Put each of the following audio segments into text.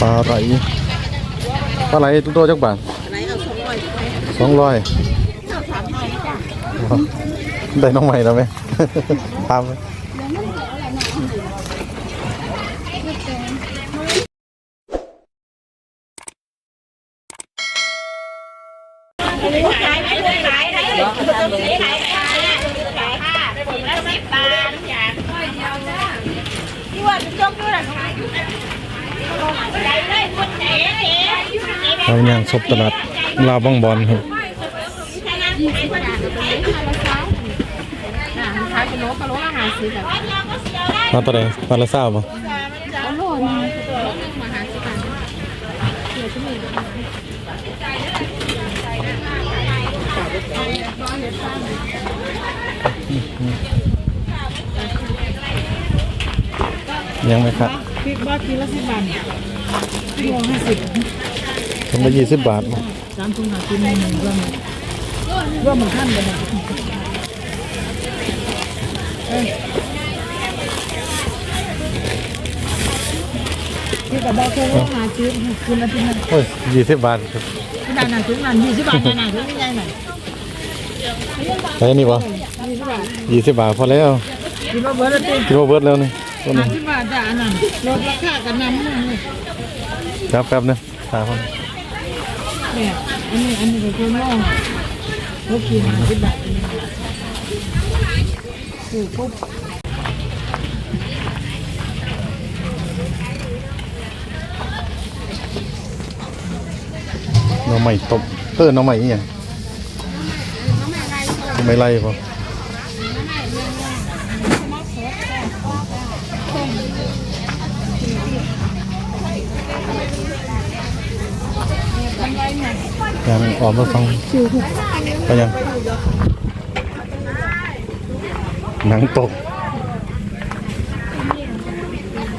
ปลาไหลปลาไหลทุกตัวจักบาทสองร้อยได้น้องใหม่แล้วไหมทำที่ว่าจะจมด้วยหรอ เราอย่างสบตลาดลาบ้องบอลครับมาตัวไหนมาละเศร้าบ่ยังไหมครับ พริกบ้ากินละสิบบาทพริกห้าสิบถุงละยี่สิบบาทบ่สามถุงหากินหนึ่งรวมรวมมันขั้นเลยนะที่กับบอกแค่ว่าหาซื้อคืนละที่นั่นโอ้ยยี่สิบบาทครับที่นั่นน่ะถึงนั่นยี่สิบบาทนั่นน่ะถึงนี่ไงน่ะใช่นี่ป่ะยี่สิบบาทยี่สิบบาทพอแล้วกินว่าเบอร์ละตีกิโลเบิร์ดแล้วนี่ ตัวห้านี้สิบบาทจ้ะอันนั้นลดราคากันน้ำมันเลยครับแป๊บนึงตาคนเนี่ยอันนี้อันนี้ก็คือน้องเขากินห้าสิบบาทคือปุ๊บหน้องใหม่ตบเออหน้องใหม่อีหยังหน้องใหม่ไรป่ะ ยังออกมาฟังไปยังหนังตก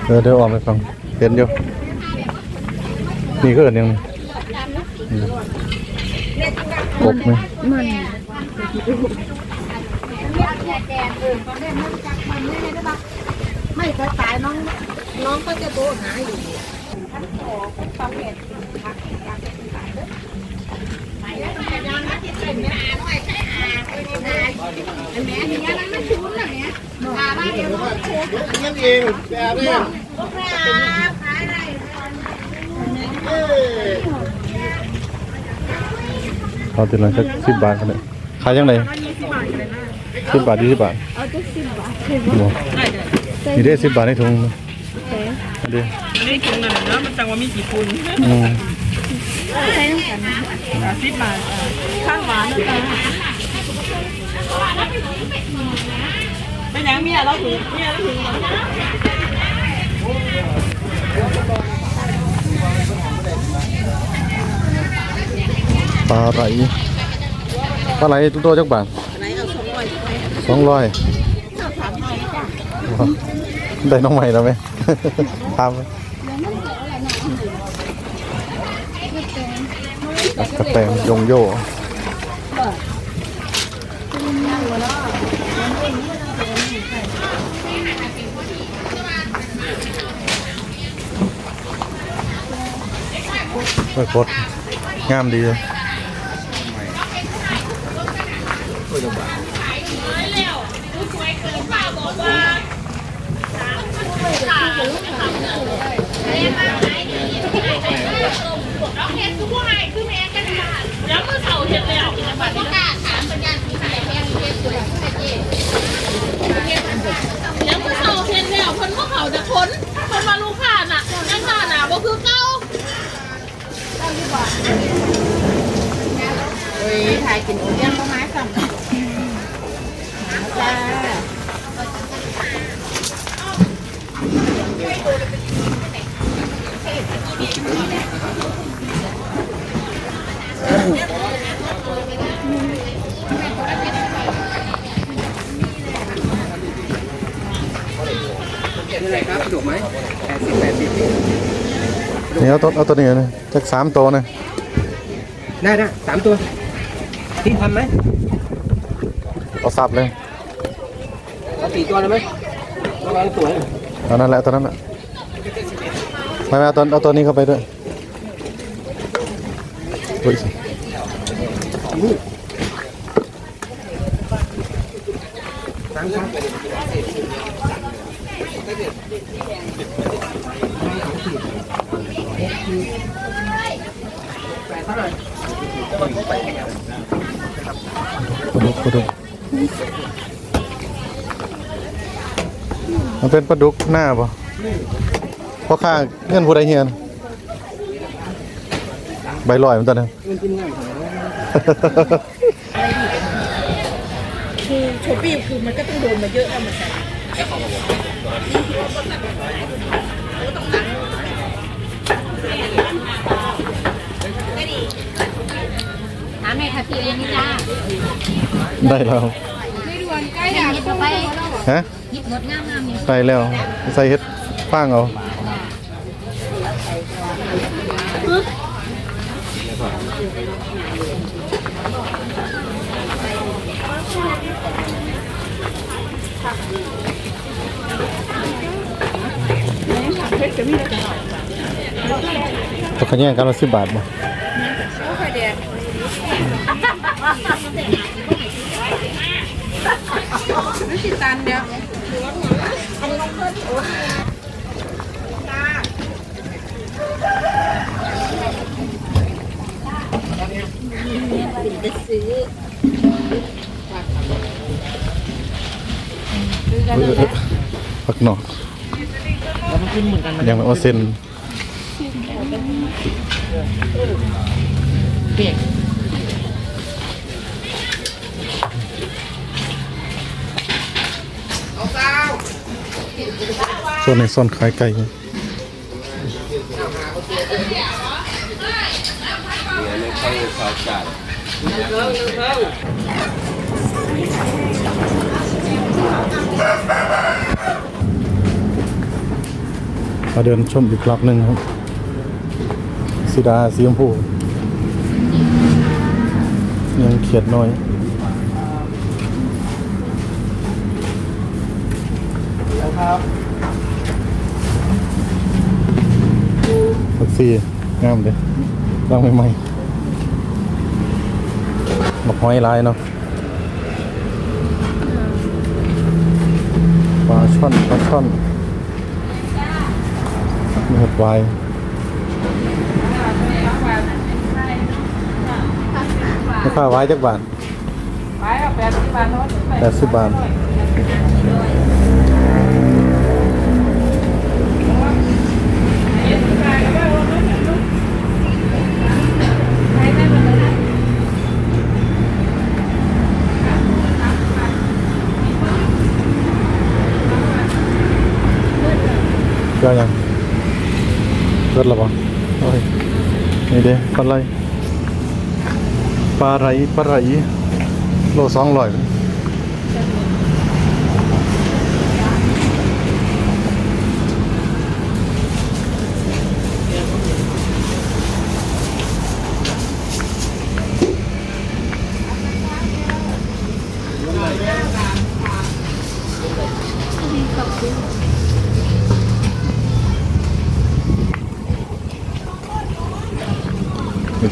เออเดี๋ยวออกไปฟังเห็นอยู่นี่ก็เห็นยังกบไหมไม่เคยตายน้องน้องก็จะโทรหาอยู่ นั่นเองแบบนี้เอาตัวนั้นสักสิบบาทกันเลยขายยังไงสิบบาทยี่สิบบาทเอาจะสิบบาทนี่ได้สิบบาทในถุงนะอันนี้ไม่ได้กินเลยเนาะมันจังว่ามีกี่คุณอืม ใช้น้ำกันสิบบาข้างหวานนะจ๊ะไม่ยังเมียเราถูกเมียเราถูกปลาไหลปลาไหลตัวโตจักบาทสองร้อยได้น้องใหม่แล้วไหมทำไหม กระแตงยงโย่เปิดกดงามดีเลยยังมือเสาเห็นแล้วคนว่าเขาจะค้นคนมาลูกค้าน่ะนั่นค่ะน่ะบ่คือเก้า เฮ้ยถ่ายกินโอเลี้ยงก็ไม้สั่งจ้านี่อะไรครับสะดวกไหมแปดสิบแปดสิบนี่เอาตัวเอาตัวนี้นะจักสามตัวนะได้ได้สามตัว ที่ทำไหมเอาสับเลยเอาสี่ตัวเลยไหมระวังสวยเอานั่นแหละตัวนั้นแหละไปเอาตัวเอาตัวนี้เข้าไปด้วยอุ้ยสาม ครับปลาดุกปลาดุกมันเป็นปลาดุกหน้าปะเพราะข้างเงื่อนผู้ใดเฮียนใบลอยมันตอนนั้นคือโชปี้คือมันก็ต้องโดนมาเยอะแล้วมันใส่ถามแม่ค่ะ พี่เรียนนี่จ้าได้แล้วไม่ด่วนใกล้อยากยิบไปฮะยิบรถงามงามนี่ใส่แล้วใส่เฮ็ดฟางเอาตกขะแยงกันละสิบบาทบ่ ตันเดียวเออเออผักหนอกยังไม่เอาเส้น ส่วนในส่วนขายไก่มาเดินชมอีกรอบหนึ่งครับสีดาสีชมพูยังเขียดน้อยครับ ผักซี่งามเลยร่างใหม่ๆมาห้อยลายเนาะปลาช่อนปลาช่อนมีเห็ดไวายราคาไว้จักบาทไปเอาแปดสิบบาทโน้ตแปดสิบบาท เจ้ายังเกิดแล้วปะโอ้ยนี่เด้ปลาไหลปลาไหลปลาไหลโลสองร้อย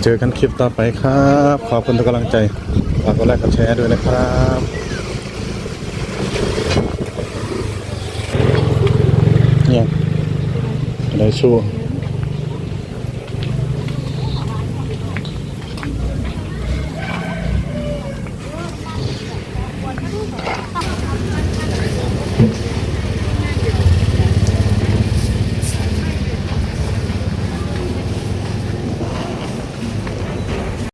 เจอกันคลิปต่อไปครับ ขอบคุณทุกกำลังใจฝากกดไลค์กดแชร์ด้วยนะครับเนี่ยได้ชั่ว